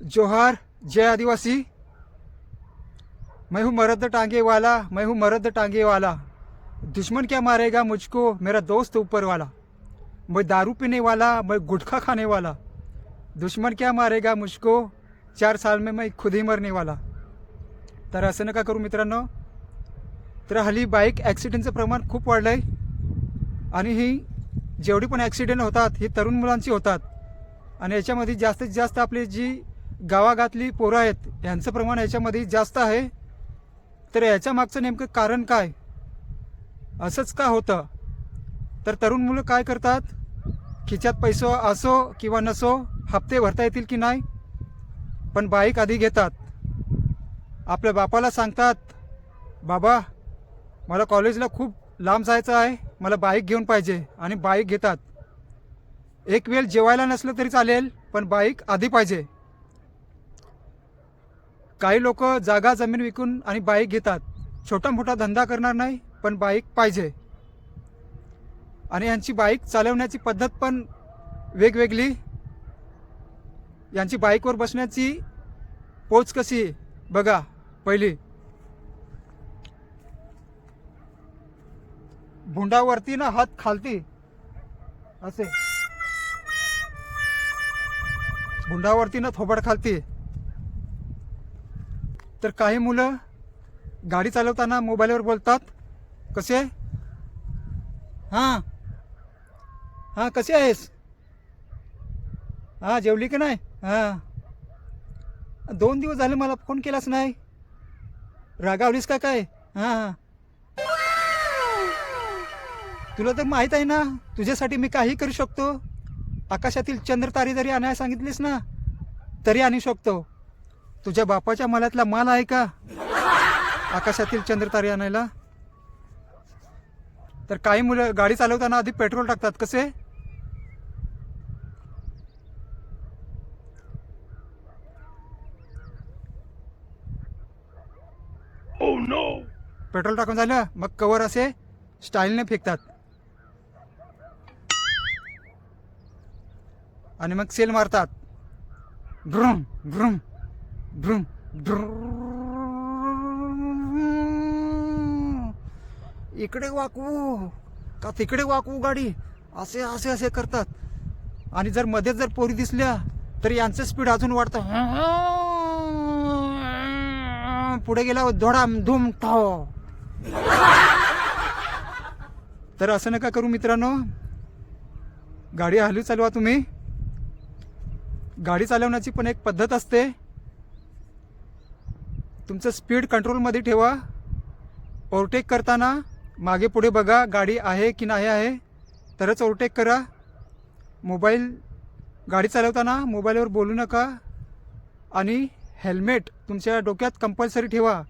जोहार जय आदिवासी। मैं हूँ मरद टांगे वाला मैं हूँ मरद टांगे वाला दुश्मन क्या मारेगा मुझको? मेरा दोस्त ऊपर वाला। मैं दारू पीने वाला मैं गुटखा खाने वाला। दुश्मन क्या मारेगा मुझको? चार साल में मैं खुद ही मरने वाला। तर असं नका करू मित्रांनो। तर हल्ली बाईक ॲक्सिडेंटचं प्रमाण खूप वाढलं आहे आणि ही जेवढी पण ॲक्सिडेंट होतात ही तरुण मुलांची होतात. आणि याच्यामध्ये जास्तीत जास्त आपली जी गावागातली पोरं आहेत यांचं प्रमाण याच्यामध्ये जास्त आहे. तर याच्या मागचं नेमकं कारण काय? असंच का होतं? तर तरुण मुलं काय करतात? खिच्यात पैसो असो किंवा नसो हप्ते भरता येतील की नाही? पण बाईक आधी घेतात. आपल्या बापाला सांगतात बाबा मला कॉलेजला खूप लांब जायचं आहे मला बाईक घेऊन पाहिजे. आणि बाईक घेतात. एक वेळ जेवायला नसलं तरी चालेल पण बाईक आधी पाहिजे. काही लोक जागा जमीन विकून आणि बाईक घेतात. छोटा मोठा धंदा करणार नाही पण बाईक पाहिजे. आणि यांची बाईक चालवण्याची पद्धत पण वेगवेगळी. यांची बाईकवर बसण्याची पोच कशी बघा पहिली. भुंडावरती ना हात खालती. असे. भुंडावरती ना थोबड खालती. तर काही मुलं गाडी चालवताना मोबाईलवर बोलतात. कसे? हां. हां कसे आहेस? हां जेवली की नाही? हां. दोन दिवस झाले मला फोन केलाच नाही. रागावलीस का काय? हां. हां तुला तर माहीत आहे ना तुझ्यासाठी मी काही करू शकतो. आकाशातील चंद्र तारे जरी आणायला सांगितलीस ना तरी आणू शकतो. तुझ्या बापाच्या मलातला माल आहे का? आकाशातील चंद्र तारे आणायला? तर काही मुलं गाडी चालवताना आधी पेट्रोल टाकतात कसे? पेट्रोल टाकून झालं मग कवर असे स्टाईलने फेकतात. आणि मग सेल मारतात. भ्रुम भ्रुम Brum, इकडे वाकवू का तिकडे वाकवू गाडी असे असे असे करतात आणि जर मध्येच जर पोरी दिसल्या तर यांचं स्पीड अजून वाढतं पुढे गेला धोडा धूम ठाव तर असं नका करू मित्रांनो गाडी हलू चालवा तुम्ही गाडी चालवण्याची पण एक पद्धत असते तुमचं स्पीड कंट्रोलमध्ये ठेवा. ओव्हरटेक करताना मागे पुढे बघा गाडी आहे की नाही आहे. तरच ओव्हरटेक करा. मोबाईल गाडी चालवताना मोबाईलवर बोलू नका. आणि हेल्मेट तुमच्या डोक्यात कंपल्सरी ठेवा.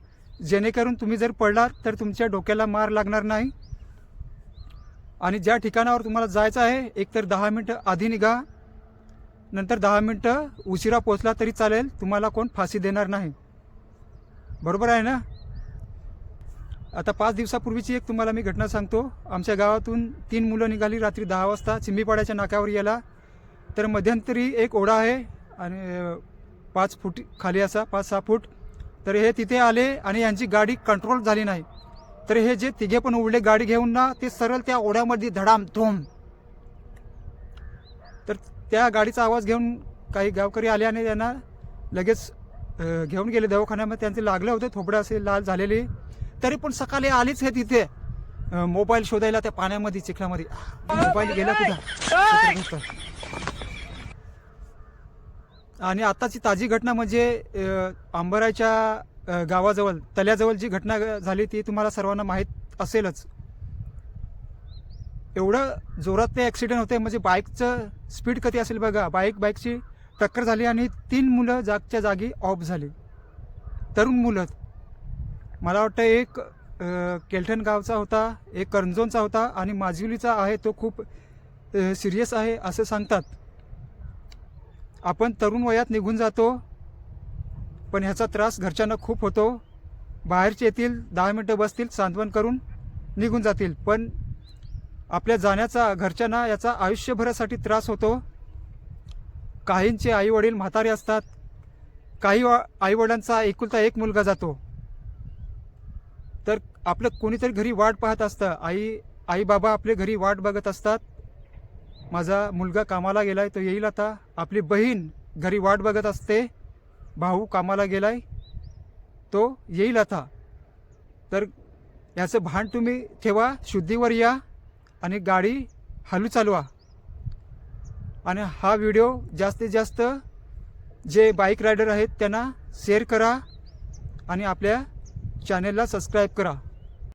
जेणेकरून तुम्ही जर पडलात तर तुमच्या डोक्याला मार लागणार नाही. आणि ज्या ठिकाणावर तुम्हाला जायचं आहे एकतर दहा मिनटं आधी निघा. नंतर दहा मिनटं उशिरा पोचला तरी चालेल तुम्हाला कोण फाशी देणार नाही. बरोबर आहे ना? आता पाच दिवसापूर्वीची एक तुम्हाला मी घटना सांगतो. आमच्या गावातून तीन मुलं निघाली रात्री दहा वाजता. चिंबीपाड्याच्या नाक्यावर यायला. तर मध्यंतरी एक ओढा आहे आणि पाच फूट खाली असा पाच सहा फूट. तर हे तिथे आले आणि यांची गाडी कंट्रोल झाली नाही. तर हे जे तिघे पण उडले गाडी घेऊन ना ते सरळ त्या ओढ्यामध्ये धडाम धोम. तर त्या गाडीचा आवाज घेऊन काही गावकरी आले आणि त्यांना लगेच घेऊन गेले दवाखान्यामध्ये. त्यांचे लागलं होतं थोबडं असे लाल झालेले. तरी पण सकाळी आलीच हे तिथे. मोबाईल शोधायला त्या पाण्यामध्ये चिखलामध्ये. मोबाईल गेला तुझा आणि आत्ताची ताजी घटना म्हणजे आंबराच्या गावाजवळ तल्याजवळ जी घटना झाली ती तुम्हाला सर्वांना माहीत असेलच. एवढं जोरात ते ॲक्सिडेंट होते म्हणजे बाईकचं स्पीड कधी असेल बघा. बाईक बाईकची टक्कर झाली आणि तीन मुलं जागच्या जागी ऑफ झाली. तरुण मुलं. मला वाटतं एक केलठण गावचा होता एक करंजोनचा होता आणि माजिवलीचा आहे तो खूप सिरियस आहे असं सांगतात. आपण तरुण वयात निघून जातो पण ह्याचा त्रास घरच्यांना खूप होतो. बाहेरचे येतील दहा मिनटं बसतील सांत्वन करून निघून जातील. पण आपल्या जाण्याचा घरच्यांना याचा आयुष्यभरासाठी त्रास होतो. काहींचे आईवडील म्हातारे असतात. काही आईवडिलांचा एकुलता एक मुलगा जातो. तर आपलं कोणीतरी घरी वाट पाहत असतं. आई आई बाबा आपले घरी वाट बघत असतात. माझा मुलगा कामाला गेलाय तो येईल आता. आपली बहीण घरी वाट बघत असते. भाऊ कामाला गेलाय तो येईल आता. तर याचं भान तुम्ही ठेवा शुद्धीवर या आणि गाडी हलू चालवा. आणि हा व्हिडिओ जास्तीत जास्त जे बाईक रायडर आहेत त्यांना शेअर करा आणि आपल्या चॅनेलला सबस्क्राईब करा.